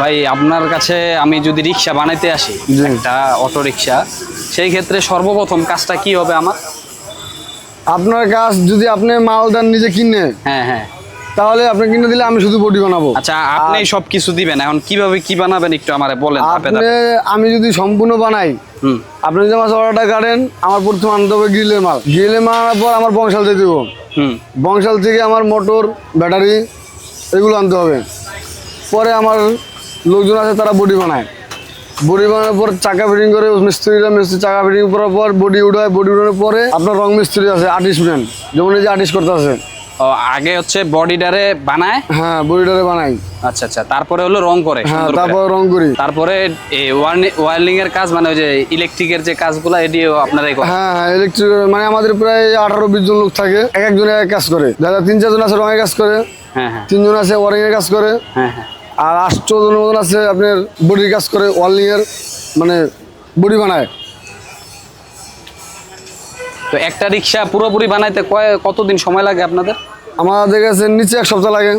ভাই আপনার কাছে আমি যদি রিক্সা বানাইতে আসি। একটা অটো রিক্সা সেই ক্ষেত্রে সর্বপ্রথম কাজটা কি হবে আমার? আপনার কাজ যদি আপনি মাল দেন নিজে কিনে হ্যাঁ হ্যাঁ। তাহলে আপনি কিনে দিলে আমি শুধু বডি বানাবো। আচ্ছা আপনি সব কিছু দিবেন এখন কীভাবে কি বানাবেন একটু আমারে বলেন আপনি আমি যদি সম্পূর্ণ বানাই হুম। আপনি যদি আমার অর্ডারটা কাটেন আমার প্রথম আনতে হবে গ্রিলের মাল। গ্রিলের মাল আনার পর আমার বংশাল দিয়ে দেবো। হুম। বংশাল থেকে আমার মোটর ব্যাটারি এগুলো আনতে হবে। পরে আমার লোকজন আছে তারা বডি বানায়। বডি বানানোর পর চাকা ফিটিং করে মিস্ত্রিরা মিস্ত্রি চাকা ফিটিং করার পর বডি উঠায় বডি উঠানোর পরে আপনার রং মিস্ত্রি আছে আর্টিস্ট ম্যান যেমন এই যে আর্টিস্ট করতে আছে ও, আগে হচ্ছে বডিটারে বানায়? হ্যাঁ বডিটারে বানাই আচ্ছা আচ্ছা তারপরে হলো রং করে হ্যাঁ। তারপর রং করি। তারপরে ওয়ার্লিং এর কাজ মানে ওই যে ইলেকট্রিকের যে কাজগুলো এটিও আপনারাই করেন? হ্যাঁ হ্যাঁ ইলেকট্রিক মানে আমাদের প্রায় আঠারো বিশ জন লোক থাকে এক একজন এক কাজ করে। যারা তিন চারজন আছে রঙের কাজ করে হ্যাঁ হ্যাঁ। তিনজন আছে ওয়ারিং এর কাজ করে। হ্যাঁ হ্যাঁ। আর আটশো জন মতন আছে আপনার বডির কাজ করে ওয়ার্লিং এর মানে বডি বানায়। তো একটা রিক্সা পুরোপুরি বানাইতে কয় কতদিন সময় লাগে আপনাদের? আমাদের কাছে নিচে এক সপ্তাহ লাগে।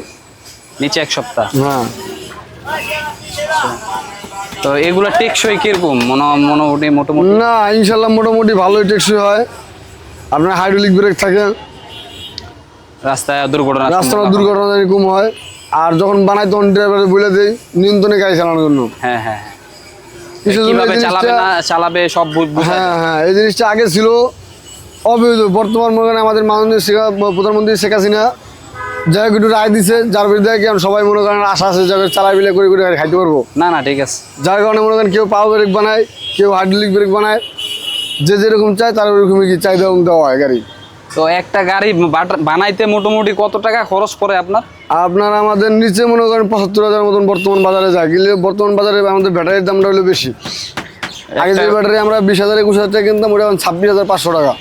নিচে এক সপ্তাহ? হ্যাঁ। তো এগুলো টেকসই কীরকম? মনে মোটামুটি মোটামুটি? না ইনশাল্লাহ মোটামুটি ভালোই টেকসই হয়। আপনার হাইড্রোলিক ব্রেক থাকে। রাস্তায় দুর্ঘটনা রাস্তার দুর্ঘটনা এরকম হয়। আর যখন বানাই তখন ড্রাইভারে বলে দেই নিয়ন্ত্রণে গাড়ি চালানোর জন্য। হ্যাঁ হ্যাঁ হ্যাঁ। কিসের জন্য কীভাবে চালাবে না চালাবে সব হ্যাঁ হ্যাঁ এই জিনিসটা আগে ছিল। অবৈধ। বর্তমান মনে করেন আমাদের মাননীয় শেখ প্রধানমন্ত্রী শেখ হাসিনা যাই হোক একটু রায় দিছে যার বিরুদ্ধে সবাই মনে করেন আশা আছে যাবে চালাই বিলে করে করে খাইতে পারব। না না ঠিক আছে। যার কারণে মনে করেন কেউ পাওয়ার ব্রেক বানায় কেউ হাইড্রোলিক ব্রেক বানায় যে যেরকম চায় তার ওরকমই কি চাহিদা দেওয়া হয় গাড়ি। তো একটা গাড়ি বানাইতে মোটামুটি কত টাকা খরচ পড়ে আপনার? আপনার আমাদের নিচে মনে করেন পঁচাত্তর হাজার মতন বর্তমান বাজারে যায় কিন্তু বর্তমান বাজারে আমাদের ব্যাটারির দামটা হলো বেশি। আগে যে ব্যাটারি আমরা বিশ হাজার একুশ হাজার টাকা কিনতাম ওটা ছাব্বিশ হাজার পাঁচশো টাকা।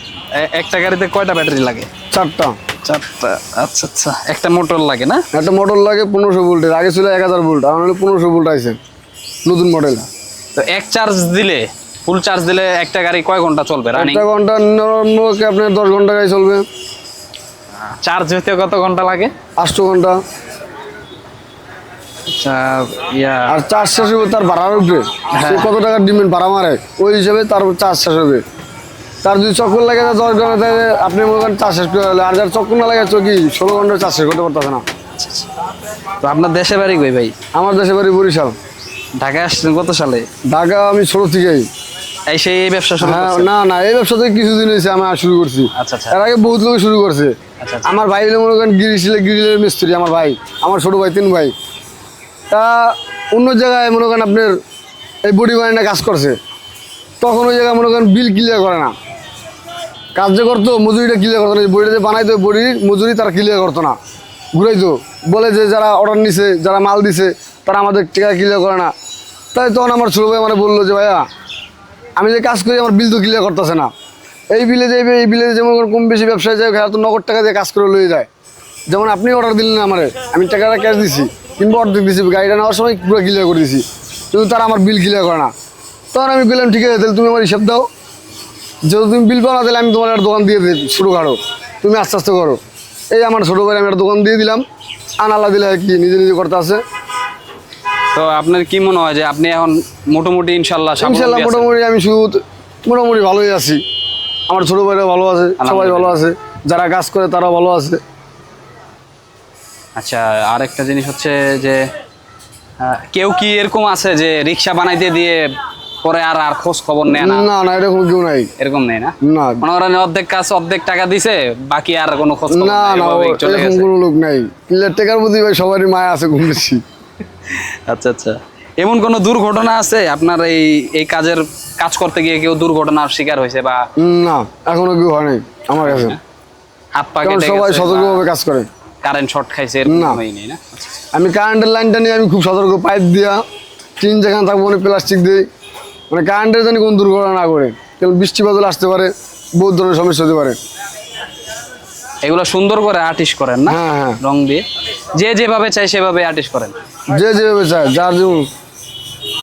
একটা গাড়িতে কয়টা ব্যাটারি লাগে? চারটা। চারটা। আচ্ছা আচ্ছা। একটা মোটর লাগে না? একটা মডেল লাগে পনেরোশো ভোল্টের আগে ছিল এক হাজার ভোল্ট এখন হলো পনেরোশো ভোল্ট আছে নতুন মডেল। তো এক চার্জ দিলে ফুল চার্জ দিলে একটা গাড়ি কয় ঘণ্টা চলবে রানিং একটা ঘণ্টা নর্মাল আপনার দশ ঘণ্টা গাড়ি চলবে। চার্জ হতে কত ঘণ্টা লাগে? আটশো ঘণ্টা। আচ্ছা আর চার্জ শেষ হবে তার ভাড়ার উপরে হ্যাঁ। সে কত টাকার ডিমেন্ট ভাড়া মারে? ওই হিসাবে তার চার্জ শেষ হবে। তার যদি চক্কর লাগে দশ ঘণ্টা তাহলে আপনি মনে করেন চার্জ শেষ করে আর যার চক্কর না লাগে চকি ষোলো ঘণ্টা চার্জ শেষ করতে পারতেছে না। তো আপনার দেশে বাড়ি কই ভাই? আমার দেশে বাড়ি বরিশাল। ঢাকায় আসছেন কত সালে? ঢাকা আমি ছোট থেকেই। এই সেই এই ব্যবসা শুরু হ্যাঁ না না এই ব্যবসা থেকে কিছুদিন হয়েছে আমি শুরু করছি। আচ্ছা আচ্ছা। এর আগে বহুত লোক শুরু করছে। আচ্ছা, আচ্ছা। আমার ভাই মনে করেন গিরি ছিল গিরিলের মিস্ত্রি আমার ভাই। আমার ছোট ভাই তিন ভাই। তা অন্য জায়গায় মনে করেন আপনার এই বডি বানানো কাজ করছে। তখন ওই জায়গায় মনে করেন বিল ক্লিয়ার করে না। কাজ যে করতো মজুরিটা ক্লিয়ার করতো না। বডিটা যে বানাইতো বডির মজুরি তারা ক্লিয়ার করতো না। ঘুরাইতো। বলে যে যারা অর্ডার নিছে যারা মাল দিছে তারা আমাদের টিকা ক্লিয়ার করে না। তাই তখন আমার ছোটো ভাই মানে বলল যে ভাইয়া আমি যে কাজ করি, আমার বিল তো ক্লিয়ার করতেছে না। এই বিলে যে এই বিলে যেমন কম বেশি ব্যবসায় যায় তো নগদ টাকা দিয়ে কাজ করে লয়ে যায়। যেমন আপনি অর্ডার দিলেন আমারে, আমি টাকাটা ক্যাশ দিছি, কিংবা অর্ধেক দিছি, গাড়িটা নেওয়ার সময় পুরো ক্লিয়ার করে দিছি, কিন্তু তারা আমার বিল ক্লিয়ার করে না। তখন আমি বললাম, ঠিক আছে, তাহলে তুমি আমার হিসাব দাও। যেহেতু তুমি বিল পাও না তাহলে আমি তোমার একটা দোকান দিয়ে দিই, শুরু করো। তুমি আস্তে আস্তে করো। এই আমার ছোটো ভাই আমি একটা দোকান দিয়ে দিলাম। আনালা দিলে কি, নিজে নিজে করতে আছে। তো আপনার কি মনে হয় যে আপনি এখন মোটামুটি ইনশাল্লাহ ইনশাল্লাহ মোটামুটি আমি শুধু মোটামুটি ভালোই আছি। আমার ছোট ভাইরা ভালো আছে সবাই ভালো আছে। যারা কাজ করে তারাও ভালো আছে। আচ্ছা আরেকটা জিনিস হচ্ছে যে কেউ কি এরকম আছে যে রিক্সা বানাইতে দিয়ে পরে আর আর খোঁজ খবর নেয় না? না না এরকম কেউ নাই। এরকম নেই না? না। মনে করেন অর্ধেক কাজ অর্ধেক টাকা দিছে বাকি আর কোনো খোঁজ খবর না না এরকম কোনো লোক নাই। ক্লিয়ার টেকার প্রতি ভাই সবারই মায়া আছে কম বেশি। আচ্ছা আচ্ছা। এমন কোনো দুর্ঘটনা আছে? আপনার এই এই কাজের কাজ করতে গিয়ে কেউ দুর্ঘটনার শিকার হয়েছে বা না এখনও কেউ হয় নাই আমার কাছে। হাত পা কেটে সবাই সতর্কভাবে কাজ করে। কারেন্ট শর্ট খাইছে না। না? আচ্ছা, আমি কারেন্টের লাইনটা নিয়ে আমি খুব সতর্ক পাইপ দিয়া টিন যেখানে থাকব মানে প্লাস্টিক দিই মানে কারেন্টের জানি কোনো দুর্ঘটনা না করে কেবল বৃষ্টি বাদল আসতে পারে বহুত ধরনের সমস্যা হতে পারে। এগুলো সুন্দর করে আর্টিস্ট করেন না? হ্যাঁ হ্যাঁ। রং দিয়ে? যে যেভাবে চাই সেভাবে আর্টিস্ট করেন। যে যেভাবে চায় যার যেমন